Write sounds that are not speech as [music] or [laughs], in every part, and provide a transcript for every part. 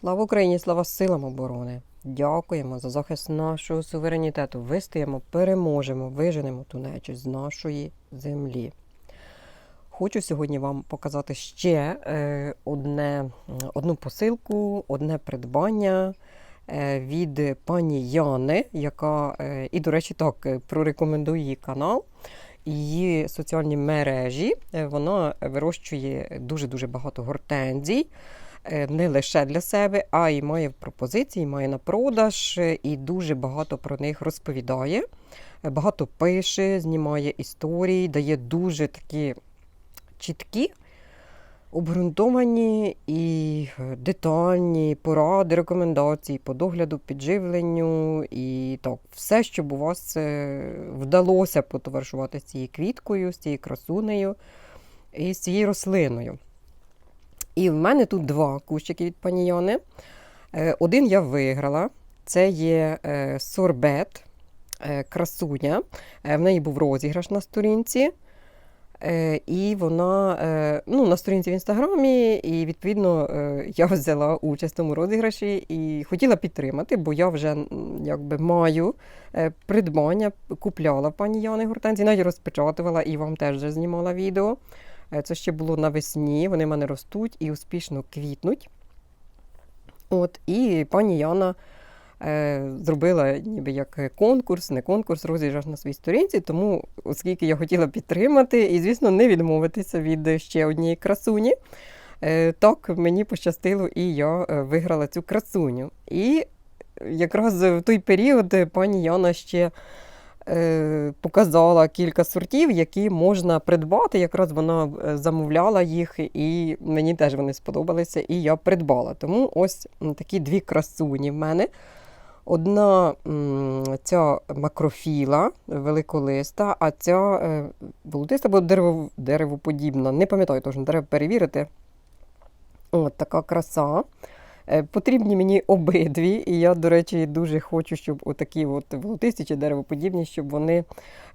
Слава Україні, слава силам оборони! Дякуємо за захист нашого суверенітету. Вистоїмо, переможемо, виженемо ту нечисть з нашої землі. Хочу сьогодні вам показати ще е, одне, одну посилку, одне придбання е, від пані Яни, яка, е, і, до речі, так, прорекомендую її канал. Її соціальні мережі вона вирощує дуже-дуже багато гортензій не лише для себе, а й має пропозиції, має на продаж е, і дуже багато про них розповідає. Е, Багато пише, знімає історії, дає дуже такі чіткі, обґрунтовані і е, детальні поради, рекомендації по догляду, підживленню і так, все, щоб у вас е, вдалося потоваришувати з цією квіткою, з цією красунею і з цією рослиною. І в мене тут два кущики від пані Йони. Е, Один я виграла. Це є е, сорбет, е, красуня. В неї був розіграш на сторінці. І вона ну, на сторінці в інстаграмі, і відповідно я [laughs] взяла участь в тому розіграші і хотіла підтримати, бо я вже якби маю придбання, купляла пані Яни Гортензії, навіть розпечатувала і вам теж вже знімала відео. Е, Це ще було навесні, вони в мене ростуть і успішно квітнуть. От, і пані Яна е, зробила ніби як конкурс, не конкурс, розіграш на своїй сторінці. Тому, оскільки я хотіла підтримати і, звісно, не відмовитися від ще однієї красуні, е, так мені пощастило, і я е, виграла цю красуню. І якраз в той період пані Яна ще показала кілька сортів, які можна придбати. Якраз вона е, замовляла їх, і мені теж вони сподобалися, і я придбала. Тому ось такі дві красуні в мене. Одна ця макрофіла великолиста, а ця е, волотиста або дерево, деревоподібна. Не пам'ятаю точно, треба перевірити. От така краса. Е, Потрібні мені обидві, і я, до речі, дуже хочу, щоб отакі от волотисті чи деревоподібні, щоб вони,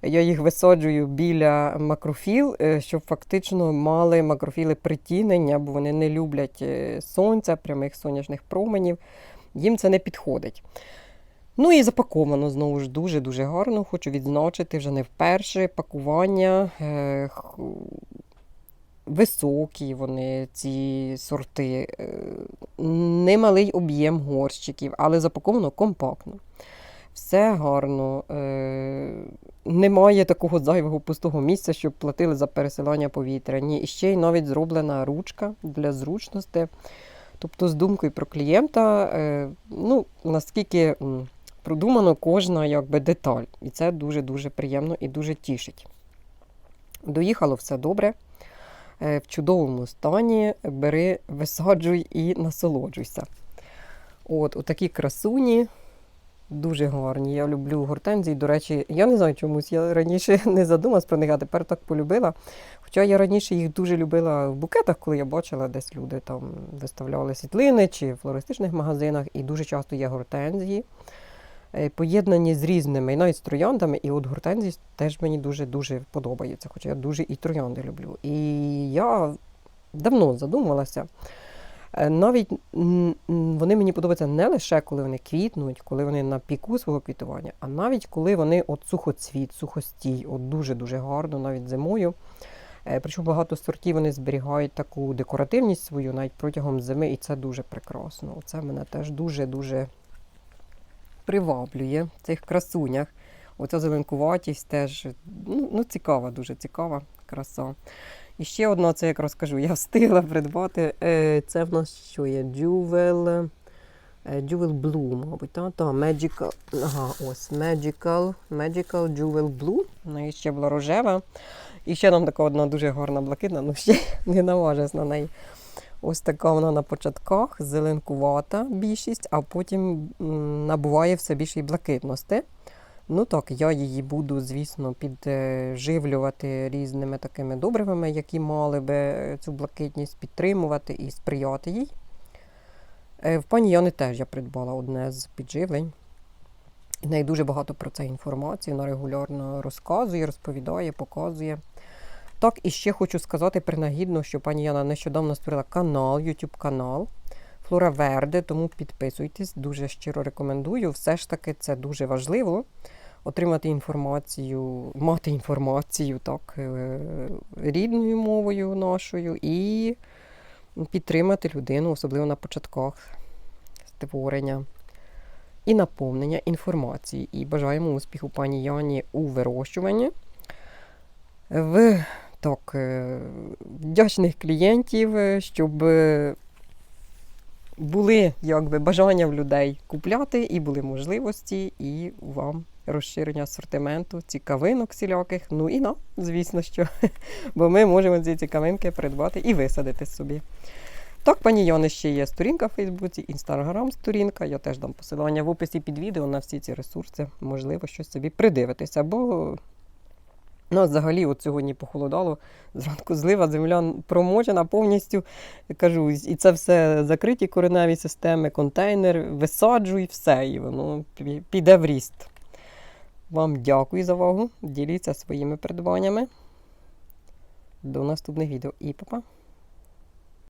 я їх висаджую біля макрофіл, е, щоб фактично мали макрофіли притінення, бо вони не люблять е, сонця, прямих сонячних променів. Їм це не підходить. Ну і запаковано знову ж дуже-дуже гарно. Хочу відзначити вже не вперше пакування. Високі вони, ці сорти, е, немалий об'єм горщиків, але запаковано компактно. Все гарно. е, Немає такого зайвого пустого місця, щоб платили за пересилання повітря. Ні, і ще й навіть зроблена ручка для зручності. Тобто, з думкою про клієнта, е, ну, наскільки продумано кожна якби, деталь. І це дуже-дуже приємно і дуже тішить. Доїхало все добре. Е, В чудовому стані бери, висаджуй і насолоджуйся. От, отакі красуні, дуже гарні. Я люблю гортензії. До речі, я не знаю чомусь, я раніше [laughs] не задумалась про них, а тепер так полюбила. Хоча я раніше їх дуже любила в букетах, коли я бачила, десь люди там виставляли світлини чи в флористичних магазинах, і дуже часто є гортензії. Е, Поєднані з різними, і навіть з трояндами, і от гортензії теж мені дуже-дуже подобаються, хоча я дуже і троянди люблю. І я давно задумувалася. Е, Навіть вони мені подобаються не лише коли вони квітнуть, коли вони на піку свого квітування, а навіть коли вони от сухоцвіт, сухостій, от дуже-дуже гарно, навіть зимою. Е, Причому багато сортів вони зберігають таку декоративність свою навіть протягом зими, і це дуже прекрасно. Це мене теж дуже-дуже приваблює в цих красунях. Оця зеленкуватість теж ну, ну, цікава, дуже цікава краса. І ще одна, це як розкажу, я встигла придбати. е, Це в нас що є? Jewel, Jewel Blue, мабуть, та, та Magical. Ага, ось Magical, Magical Jewel Blue. Вона і ще була рожева. І ще нам така одна дуже гарна блакитна, ну ще [laughs] не наважилась на неї. Ось така вона на початках, зеленкувата більшість, а потім набуває все більше і блакитності. Ну так, я її буду, звісно, підживлювати різними такими добривами, які мали би цю блакитність підтримувати і сприяти їй. Е, В пані Яни теж я придбала одне з підживлень. В неї дуже багато про це інформації, вона регулярно розказує, розповідає, показує. Так, і ще хочу сказати принагідно, що пані Яна нещодавно створила канал, YouTube канал. Флора Верде, тому підписуйтесь, дуже щиро рекомендую. Все ж таки це дуже важливо отримати інформацію, мати інформацію так, е, рідною мовою нашою і підтримати людину, особливо на початках створення і наповнення інформації. І бажаємо успіху пані Яні у вирощуванні. В так, е, вдячних клієнтів, е, щоб е, були якби, бажання в людей купляти, і були можливості, і вам розширення асортименту, цікавинок всіляких. Ну і нам, звісно, що. [laughs] Бо ми можемо ці цікавинки придбати і висадити собі. Так, пані Йони, ще є сторінка в Фейсбуці, інстаграм-сторінка. Я теж дам посилання в описі під відео на всі ці ресурси. Можливо, щось собі придивитися. Бо ну, взагалі, от сьогодні похолодало, зранку злива, земля промочена повністю. Я кажу, і це все закриті кореневі системи, контейнер, висаджуй, все, і воно піде в ріст. Вам дякую за увагу. Діліться своїми придбаннями. До наступних відео і па-па!